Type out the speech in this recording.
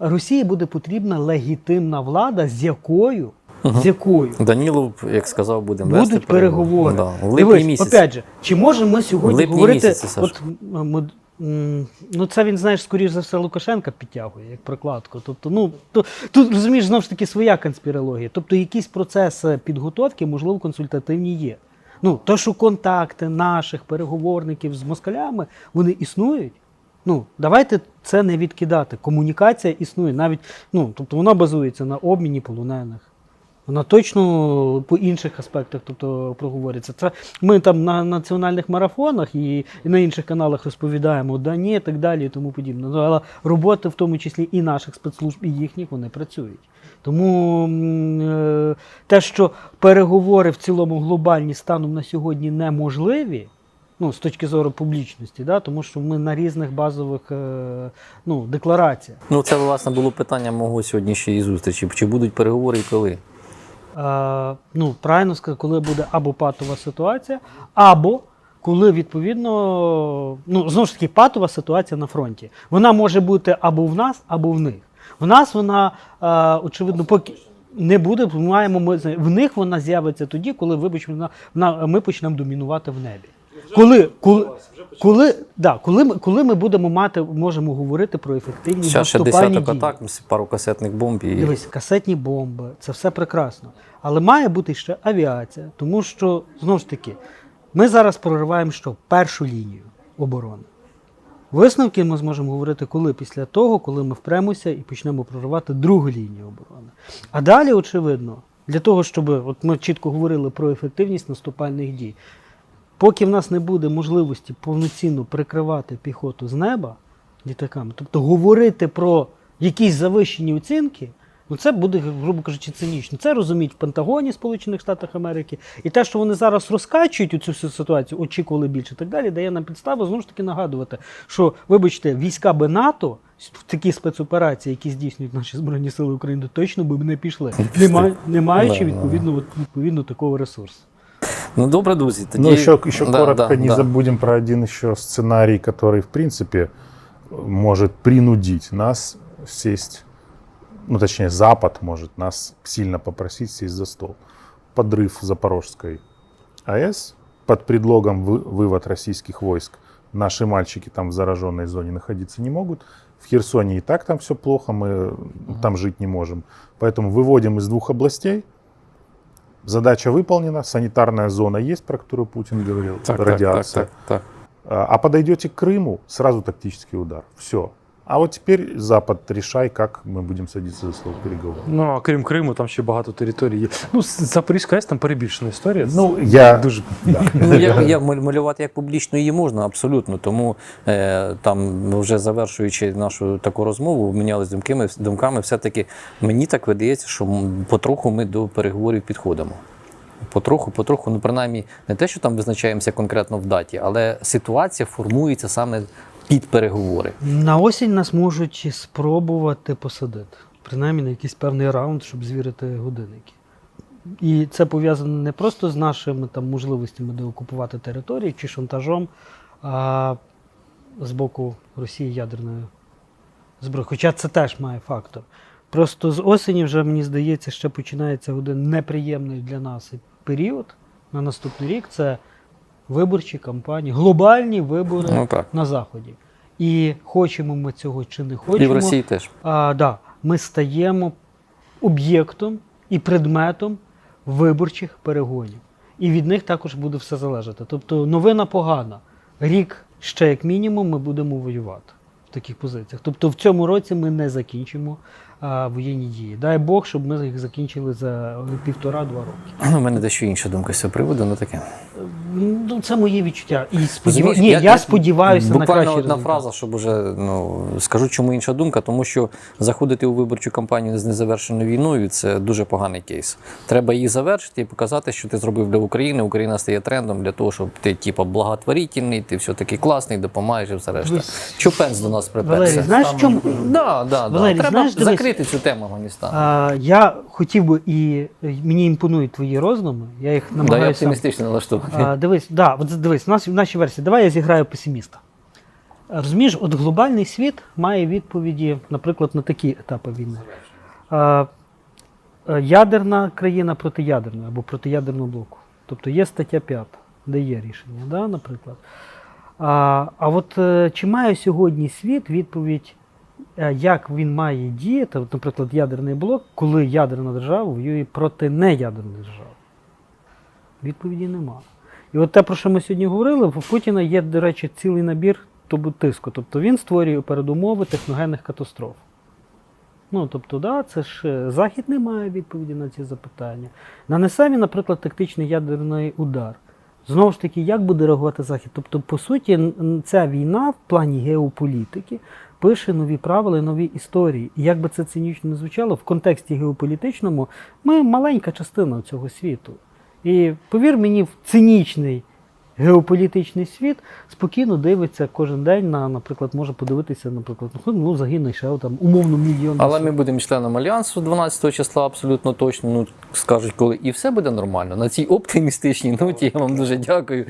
Росії буде потрібна легітимна влада, з якою, з якою Данілов, як сказав, будемо будуть вести переговори. Да. В липні Дивись, місяці. опять же, чи можемо ми сьогодні липні говорити? місяці, от, м, м, м, ну це він, знаєш, скоріш за все, Лукашенка підтягує як прокладку. Тобто, ну то, тут розумієш знову ж таки своя конспірологія. Тобто, якісь процеси підготовки, можливо, консультативні є. Ну, то, що контакти наших переговорників з москалями вони існують. Ну, давайте це не відкидати. Комунікація існує навіть, ну, тобто вона базується на обміні полонених. Вона точно по інших аспектах тобто, проговориться. Це ми там на національних марафонах і, на інших каналах розповідаємо да ні, так далі і тому подібне. Ну, але роботи, в тому числі і наших спецслужб, і їхніх, вони працюють. Тому е, те, що переговори в цілому глобальні станом на сьогодні неможливі, ну, з точки зору публічності, да, тому що ми на різних базових е, ну, деклараціях. Ну, це, власне, було питання мого сьогоднішньої зустрічі. Чи будуть переговори і коли? Е, ну, правильно сказати, коли буде або патова ситуація, або коли відповідно, ну знову ж таки, патова ситуація на фронті. Вона може бути або в нас, або в них. В нас вона, е, очевидно, поки не буде, маємо ми в них вона з'явиться тоді, коли вибач, вона, вона, ми почнемо домінувати в небі. Коли, коли, коли, да, коли, ми, коли ми будемо мати, можемо говорити про ефективність Зараз ще наступальні десяток дії. атак, пару касетних бомб і. Дивись, касетні бомби, це все прекрасно. Але має бути ще авіація, тому що, знову ж таки, ми зараз прориваємо що? Першу лінію оборони. Висновки ми зможемо говорити коли? Після того, коли ми впремося і почнемо проривати другу лінію оборони. А далі, очевидно, для того, щоб от ми чітко говорили про ефективність наступальних дій, поки в нас не буде можливості повноцінно прикривати піхоту з неба літаками, тобто говорити про якісь завищені оцінки, ну це буде, грубо кажучи, цинічно. Це розуміють в Пентагоні Сполучених Штатів Америки. І те, що вони зараз розкачують у цю всю ситуацію, очікували більше і так далі, дає нам підставу знову ж таки нагадувати, що, вибачте, війська би НАТО такі спецоперації, які здійснюють наші Збройні Сили України, точно би не пішли, не, ма- не маючи відповідно, відповідно такого ресурсу. Ну, добре, друзі. Тоді... Ну, еще, еще Да, коротко да, не да. забудем про один еще сценарий, который, в принципе, может принудить нас сесть, ну, точнее, Запад может нас сильно попросить сесть за стол. Подрыв Запорожской АЭС под предлогом вы- вывод российских войск. Наши мальчики там в зараженной зоне находиться не могут. В Херсоне и так там все плохо, мы там жить не можем. Поэтому выводим из двух областей. Задача выполнена, санитарная зона есть, про которую Путин говорил, Так, радиация. так, так, так. так. а подойдете к Крыму, сразу тактический удар. Все. А вот теперь Запад решай, как мы будем садиться за стол переговоров. Ну, а крім Криму, там ще багато територій є. Ну, Запорізька АЕС там перебільшена історія. Ну, я... дуже да. Ну, я, я малювати як публічно її можна, абсолютно. Тому е, там, вже завершуючи нашу таку розмову, мінялись думками, думками, все-таки мені так видається, що потроху ми до переговорів підходимо. Потроху, потроху, ну принаймні, не те, що там визначаємося конкретно в даті, але ситуація формується саме під переговори. На осінь нас можуть спробувати посадити, принаймні на якийсь певний раунд, щоб звірити годинники. І це пов'язано не просто з нашими там можливостями деокупувати території чи шантажом, а з боку Росії ядерною зброєю. Хоча це теж має фактор. Просто з осені вже, мені здається, ще починається один неприємний для нас період на наступний рік. Це виборчі кампанії, глобальні вибори Ну так. на Заході. І хочемо ми цього чи не хочемо. І в Росії теж. А, да, ми стаємо об'єктом і предметом виборчих перегонів. І від них також буде все залежати. Тобто новина погана. Рік ще як мінімум ми будемо воювати в таких позиціях. Тобто в цьому році ми не закінчимо а, воєнні дії. Дай Бог, щоб ми їх закінчили за півтора-два роки. У мене дещо інша думка з цього приводу, ну таке. Ну, це мої відчуття. І сподіваюся, Ні, я, сподіваюся на буквально одна результат. фраза, щоб уже ну скажу, чому інша думка, тому що заходити у виборчу кампанію з незавершеною війною це дуже поганий кейс. Треба її завершити і показати, що ти зробив для України. Україна стає трендом для того, щоб ти, типу, благотворительний, ти все таки класний, допомагаєш і все решта. Чупенс до нас Валерій, знаєш, в чому Да, да, Валерій, да. Треба знаєш, дивись- закрити цю тему Афганістану. А, я хотів би і е, мені імпонують твої роздуми. Я їх Да, я оптимістично налаштований. а, дивись, да, от дивись, у нас в нашій версії. Давай я зіграю песиміста. Розумієш, от глобальний світ має відповіді, наприклад, на такі етапи війни. А, е, ядерна країна проти ядерної або проти ядерного блоку. Тобто є стаття 5, де є рішення, да, наприклад. А, а от е, чи має сьогодні світ відповідь, е, як він має діяти, от, наприклад, ядерний блок, коли ядерна держава воює проти неядерної держави? Відповіді нема. І от те, про що ми сьогодні говорили, в Путіна є, до речі, цілий набір тиску. Тобто він створює передумови техногенних катастроф. Ну, тобто, да, це ж е, Захід не має відповіді на ці запитання. Нанесе він, наприклад, тактичний ядерний удар. Знову ж таки, як буде реагувати Захід? Тобто, по суті, ця війна в плані геополітики пише нові правила нові історії. І як би це цинічно не звучало, в контексті геополітичному ми маленька частина цього світу. І повір мені, в цинічний геополітичний світ спокійно дивиться кожен день на, наприклад, може подивитися, наприклад, ну, ну загине ще там умовно мільйон. Але ми будемо членом альянсу 12 числа, абсолютно точно. Ну скажуть, коли і все буде нормально. На цій оптимістичній ноті я вам дуже дякую.